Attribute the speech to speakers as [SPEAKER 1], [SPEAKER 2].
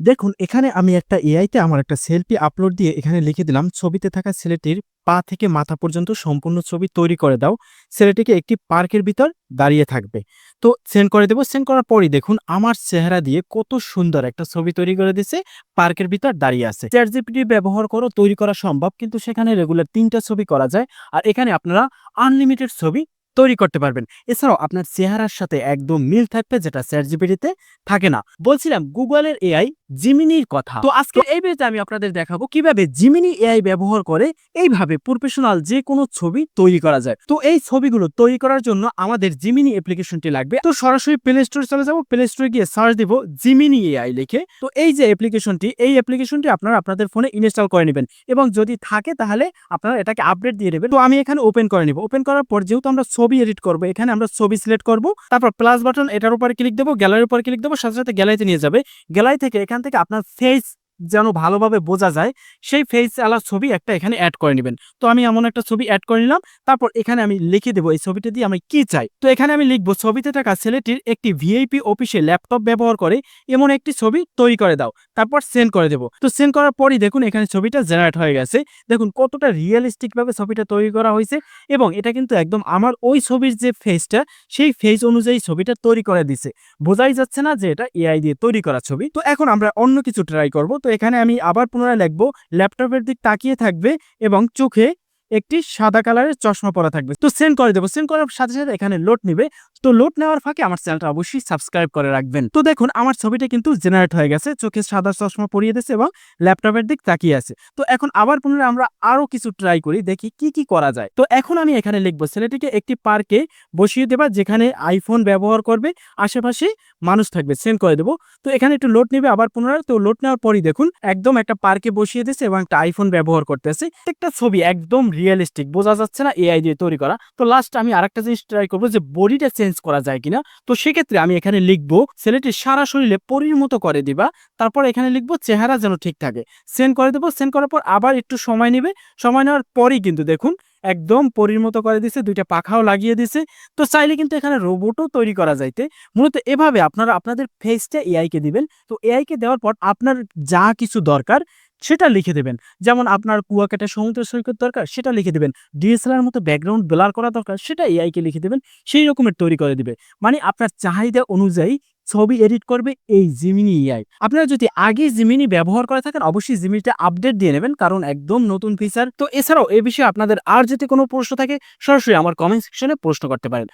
[SPEAKER 1] দেখুন, এখানে আমি একটা এআইতে আমার একটা সেলফি আপলোড দিয়ে এখানে লিখে দিলাম, ছবিতে থাকা ছেলেটির পা থেকে মাথা পর্যন্ত সম্পূর্ণ ছবি তৈরি করে দাও। ছেলেটিকে একটি পার্কের ভিতর দাঁড়িয়ে থাকবে। তো সেন্ড করে দেবো সেন্ড করার পরই দেখুন, আমার চেহারা দিয়ে কত সুন্দর একটা ছবি তৈরি করে দিছে পার্কের ভিতর দাঁড়িয়ে আছে। চ্যাট জিপিটি ব্যবহার করো তৈরি করা সম্ভব, কিন্তু সেখানে রেগুলার তিনটা ছবি করা যায়, আর এখানে আপনারা আনলিমিটেড ছবি তৈরি করতে পারবেন। এছাড়াও আপনার চেহারার সাথে একদম মিল থাকবে, যেটা চ্যাট জিপিটিতে থাকে না। বলছিলাম গুগলের এআই জিমিনির কথা। তো আজকে এই ভিডিওতে আমি আপনাদের দেখাবো কীভাবে জিমিনি এআই ব্যবহার করে এইভাবে প্রফেশনাল যে কোনো ছবি তৈরি করা যায়। তো এই ছবিগুলো তৈরি করার জন্য আমাদের জিমিনি অ্যাপ্লিকেশনটি লাগবে। তো সরাসরি প্লে স্টোরে চলে যাব। প্লে স্টোরে গিয়ে সার্চ দিব জিমিনি এআই লিখে। তো এই যে অ্যাপ্লিকেশনটি এই অ্যাপ্লিকেশনটি আপনারা আপনাদের ফোনে ইনস্টল করে নেবেন। এবং যদি থাকে তাহলে আপনারা এটাকে আপডেট দিয়ে দেবেন। তো আমি এখানে ওপেন করে নিব। ওপেন করার পর যেহেতু আমরা ছবি এডিট করব, এখানে আমরা ছবি সিলেক্ট করব। তারপর প্লাস বাটন এটার উপরে ক্লিক দেবো গ্যালারির উপর ক্লিক দেবো, সাথে সাথে গ্যালারিতে নিয়ে যাবে। গ্যালারি থেকে এখান থেকে আপনার ফেস যেন ভালোভাবে বোঝা যায়, সেই ফেস আলার ছবি একটা এখানে অ্যাড করে নেবেন। তো আমি এমন একটা ছবি অ্যাড করে নিলাম, তারপর এখানে আমি লিখে দেবো এই ছবিটা দিয়ে আমি কি চাই। তো এখানে আমি লিখব, ছবিতে থাকা ছেলেটির একটি ভিআইপি অফিসে ল্যাপটপ ব্যবহার করে এমন একটি ছবি তৈরি করে দাও। তারপর সেন্ড করে দেবো। তো সেন্ড করার পরই দেখুন এখানে ছবিটা জেনারেট হয়ে গেছে। দেখুন কতটা রিয়েলিস্টিক ভাবে ছবিটা তৈরি করা হয়েছে এবং এটা কিন্তু একদম আমার ওই ছবির যে ফেসটা সেই ফেস অনুযায়ী ছবিটা তৈরি করে দিছে। বোঝাই যাচ্ছে না যে এটা এআই দিয়ে তৈরি করা ছবি। তো এখন আমরা অন্য কিছু ট্রাই করব। এখানে আমি আবার পুনরায় লিখব ল্যাপটপের দিক তাকিয়ে থাকবে এবং চোখে একটি সাদা কালারের চশমা পরা থাকবে। তো সেন্ড করে দেবো। সেন্ড করার সাথে সাথে এখানে লোড নিবে। তো লোড নেওয়ার ফাঁকে আমার চ্যানেলটা অবশ্যই সাবস্ক্রাইব করে রাখবেন। তো দেখুন, আমার ছবিটা কিন্তু জেনারেট হয়ে গেছে। চোখে সাদা চশমা পরিয়ে দিয়েছে এবং ল্যাপটপের দিক তাকিয়ে আছে। তো এখন আবার পুনরায় আমরা আরও কিছু ট্রাই করি, দেখি কি কি করা যায়। তো এখন আমি এখানে লিখব, ছেলেটিকে একটি পার্কে বসিয়ে দেবা, যেখানে আইফোন ব্যবহার করবে। আশেপাশে মানুষ থাকবে। সেন্ড করে দেবো। তো এখানে একটু লোড নেবে আবার পুনরায়। তো লোড নেওয়ার পরই দেখুন, একদম একটা পার্কে বসিয়ে দিয়েছে এবং একটা আইফোন ব্যবহার করতেছে। একটা ছবি একদম রিয়েলিস্টিক বোঝা যাচ্ছে না এআই দিয়ে তৈরি করা। তো লাস্ট আমি আরেকটা জিনিস ট্রাই করব যে বডিটা চেঞ্জ করা যায় কিনা। তো সেক্ষেত্রে আমি এখানে লিখব ছেলেটির সারা শরীরে পরির মতো করে দিবা, তারপর এখানে লিখব চেহারা যেন ঠিক থাকে। সেন্ড করে দেবো সেন্ড করার পর আবার একটু সময় নেবে। সময় নেওয়ার পরই কিন্তু দেখুন, একদম পরির মতো করে দিছে, দুইটা পাখাও লাগিয়ে দিছে। তো চাইলে কিন্তু এখানে রোবটও তৈরি করা যাইতে। মূলত এভাবে আপনারা, আপনাদের ফেসটা এআইকে দিবেন। তো এআইকে দেওয়ার পর আপনার যা কিছু দরকার সেটা লিখে দেবেন। যেমন আপনার কুয়াকাটা সমুদ্র সৈকত দরকার, সেটা লিখে দেবেন। ডিএসএলআর মতো ব্যাকগ্রাউন্ড ব্লার করা দরকার, সেটা এআইকে লিখে দেবেন, সেই রকমের তৈরি করে দিবে। মানে আপনার চাহিদা অনুযায়ী ছবি এডিট করবে এই জিমিনি এআই আপনারা যদি আগে জিমিনি ব্যবহার করে থাকেন, অবশ্যই জিমিনিটা আপডেট দিয়ে নেবেন, কারণ একদম নতুন ফিচার তো এছাড়াও এ বিষয়ে আপনাদের আর যদি কোনো প্রশ্ন থাকে, সরাসরি আমার কমেন্ট সেকশনে প্রশ্ন করতে পারেন।